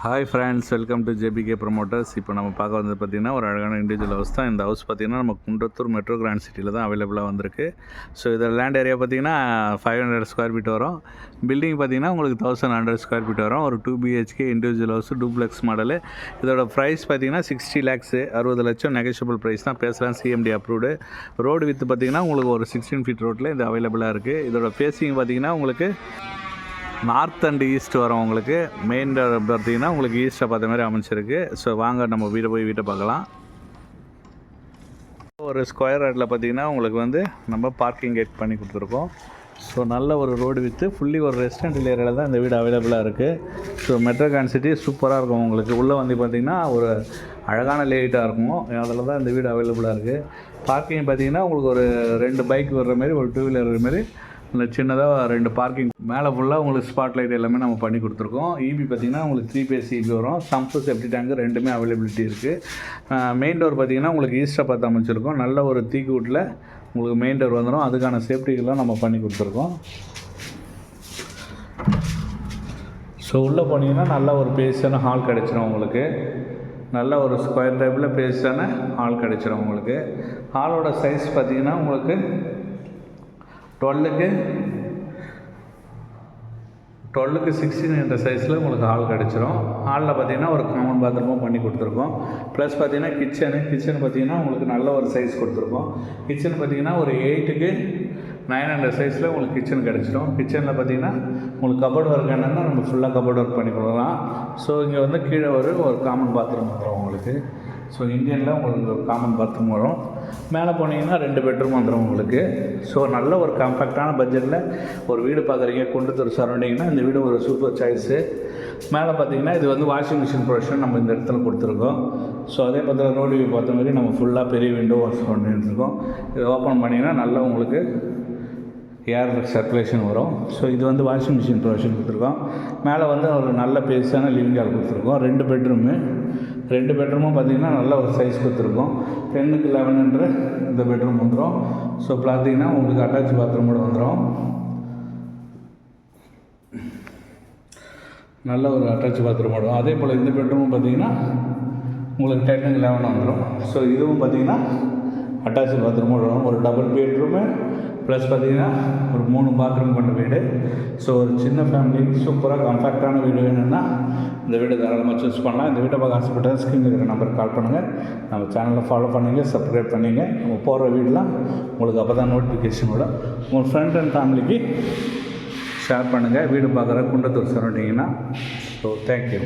Hi friends welcome to JBK promoters இப்போ நம்ம பார்க்க வந்து பார்த்திங்கன்னா ஒரு அழகான இண்டிவிஜுவல் ஹவுஸ் தான். இந்த ஹவுஸ் பார்த்திங்கன்னா நம்ம குன்றத்தூர் மெட்ரோ கிராண்ட் சிட்டியில் தான் அவைலபிளாக வந்திருக்கு. ஸோ இதில் லேண்ட் ஏரியா பார்த்திங்கன்னா ஃபைவ் ஹண்ட்ரட் ஸ்கொயர் ஃபீட் வரும். பில்டிங் பார்த்திங்கன்னா உங்களுக்கு தௌசண்ட் ஹண்ட்ரட் ஸ்கொயர் ஃபீட் வரும். ஒரு two BHK individual house duplex model இதோட ப்ரைஸ் பார்த்திங்கன்னா சிக்ஸ்டி லேக்ஸு அறுபது லட்சம் நெகஷியபிள் ப்ரைஸ் தான். பேசலாம் சிஎம்டி அப்ரூவ்டு ரோடு வித்து பார்த்திங்கன்னா உங்களுக்கு ஒரு சிக்ஸ்டீன் ஃபீட் ரோட்டில் இது அவைலபிளாக இருக்குது இதோட ஃபேஸிங் பார்த்திங்கன்னா உங்களுக்கு நார்த் அண்ட் ஈஸ்ட் வரும் உங்களுக்கு. மெயின் பார்த்தீங்கன்னா உங்களுக்கு ஈஸ்ட்டை பார்த்த மாதிரி அமைச்சிருக்கு ஸோ வாங்க நம்ம வீட்டை போய் வீட்டை பார்க்கலாம். ஒரு ஸ்கொயர் ரோட்டில் பார்த்தீங்கன்னா உங்களுக்கு வந்து நம்ம பார்க்கிங் கேட் பண்ணி கொடுத்துருக்கோம். ஸோ நல்ல ஒரு ரோடு வித்து ஃபுல்லி ஒரு ரெசிடென்டல் ஏரியாவில் தான் இந்த வீடு அவைலபிளாக இருக்குது ஸோ மெட்ரோகான் சிட்டி சூப்பராக இருக்கும் உங்களுக்கு. உள்ளே வந்து பார்த்திங்கன்னா ஒரு அழகான லேட்டாக இருக்கும். அதில் தான் இந்த வீடு அவைலபிளாக இருக்குது பார்க்கிங் பார்த்தீங்கன்னா உங்களுக்கு ஒரு ரெண்டு பைக் வர்ற மாதிரி ஒரு டூ வீலர் வர்ற மாதிரி இந்த சின்னதாக ரெண்டு பார்க்கிங் மேலே ஃபுல்லாக உங்களுக்கு ஸ்பாட் லைட் எல்லாமே நம்ம பண்ணி கொடுத்துருக்கோம். இபி பார்த்தீங்கன்னா உங்களுக்கு த்ரீ பேஸ் இபி வரும். சம்ப்பு செப்டி டேங்கு ரெண்டுமே அவைலபிலிட்டி இருக்குது மெயின் டோர் பார்த்தீங்கன்னா உங்களுக்கு ஈஸ்டர் பார்த்து அமைச்சிருக்கோம். நல்ல ஒரு தீக்கூட்டில் உங்களுக்கு மெயின் டோர் வந்துடும் அதுக்கான சேஃப்டிகள்லாம் நம்ம பண்ணி கொடுத்துருக்கோம். ஸோ உள்ளே போனீங்கன்னா நல்ல ஒரு பேஸான ஹால் கிடச்சிரும் உங்களுக்கு. நல்ல ஒரு ஸ்கொயர் டைப்பில் பேஸான ஹால் கிடச்சிரும் உங்களுக்கு. ஹாலோட சைஸ் பார்த்தீங்கன்னா உங்களுக்கு டுவெல்லுக்கு? டுவெல்லுக்கு சிக்ஸ்டீன் என்ற சைஸில் உங்களுக்கு ஹால் கிடச்சிரும். ஹாலில் பார்த்தீங்கன்னா ஒரு காமன் பாத்ரூமும் பண்ணி கொடுத்துருக்கோம். ப்ளஸ் பார்த்தீங்கன்னா கிச்சனு கிச்சன் பார்த்தீங்கன்னா உங்களுக்கு நல்ல ஒரு சைஸ் கொடுத்துருக்கோம். கிச்சன் பார்த்தீங்கன்னா ஒரு எயிட்டுக்கு நைன் ஹண்ட்ரட் சைஸில் உங்களுக்கு கிச்சன் கிடச்சிரும். கிச்சனில் பார்த்தீங்கன்னா உங்களுக்கு கபோர்ட் ஒர்க் என்னென்னா நம்ம ஃபுல்லாக கபோர்ட் ஒர்க் பண்ணி கொடுக்கலாம். ஸோ இங்கே வந்து கீழே ஒரு ஒரு காமன் பாத்ரூம் வந்துடும் உங்களுக்கு. ஸோ இந்தியனில் உங்களுக்கு ஒரு காமன் பாத்ரூம் வரும். மேலே போனீங்கன்னா ரெண்டு பெட்ரூம் வந்துடும் உங்களுக்கு. ஸோ நல்ல ஒரு காம்பேக்டான பட்ஜெட்டில் ஒரு வீடு பார்க்குறீங்க குண்டத்தூர் சரௌண்டிங்னா இந்த வீடு ஒரு சூப்பர் சாய்ஸு மேலே பார்த்தீங்கன்னா இது வந்து வாஷிங் மிஷின் ப்ரொடக்ஷன் நம்ம இந்த இடத்துல கொடுத்துருக்கோம். ஸோ அதே பார்த்து ரோடு வியூ பார்த்த மாதிரி நம்ம ஃபுல்லாக பெரிய விண்டோ வாஷ் பண்ணிட்டுருக்கோம். இதை ஓப்பன் பண்ணிங்கன்னா நல்லா உங்களுக்கு ஏர் சர்க்குலேஷன் வரும். ஸோ இது வந்து வாஷிங் மிஷின் ப்ரொவிஷன் கொடுத்துருக்கோம். மேலே வந்து ஒரு நல்ல பேஸான லிவிங் ஹால் கொடுத்துருக்கோம். ரெண்டு பெட்ரூமு ரெண்டு பெட்ரூமும் பார்த்திங்கன்னா நல்ல ஒரு சைஸ் கொடுத்துருக்கோம். டென்னுக்கு லெவனுன்ற இந்த பெட்ரூம் வந்துடும் ஸோ பார்த்தீங்கன்னா உங்களுக்கு அட்டாச் பாத்ரூமோட வந்துடும் நல்ல ஒரு அட்டாச் பாத்ரூம் வரும். அதே போல் இந்த பெட்ரூமும் பார்த்தீங்கன்னா உங்களுக்கு டென்னுக்கு லெவன் வந்துடும் ஸோ இதுவும் பார்த்தீங்கன்னா அட்டாச் பாத்ரூம் வரும் ஒரு டபுள் பெட்ரூமு ப்ளஸ் பார்த்தீங்கன்னா ஒரு மூணு பாத்ரூம் கொண்ட வீடு. ஸோ ஒரு சின்ன ஃபேமிலி சூப்பராக கம்ஃபர்டான வீடு வேணும்னா இந்த வீடு தாராளமாக சூஸ் பண்ணலாம். இந்த வீட்டை பார்க்க ஆசைப்பட்டால் ஸ்க்ரீனில் இருக்கிற நம்பருக்கு கால் பண்ணுங்கள் நம்ம சேனலில் ஃபாலோ பண்ணுங்க சப்ஸ்கிரைப் பண்ணிங்க. நம்ம போகிற வீடெலாம் உங்களுக்கு அப்போ தான் நோட்டிஃபிகேஷன் விடும் உங்கள் ஃப்ரெண்ட் அண்ட் ஃபேமிலிக்கு ஷேர் பண்ணுங்கள் வீடு பார்க்குற குண்டத்தூர் சரௌண்டிங்கன்னா ஸோ தேங்க்யூ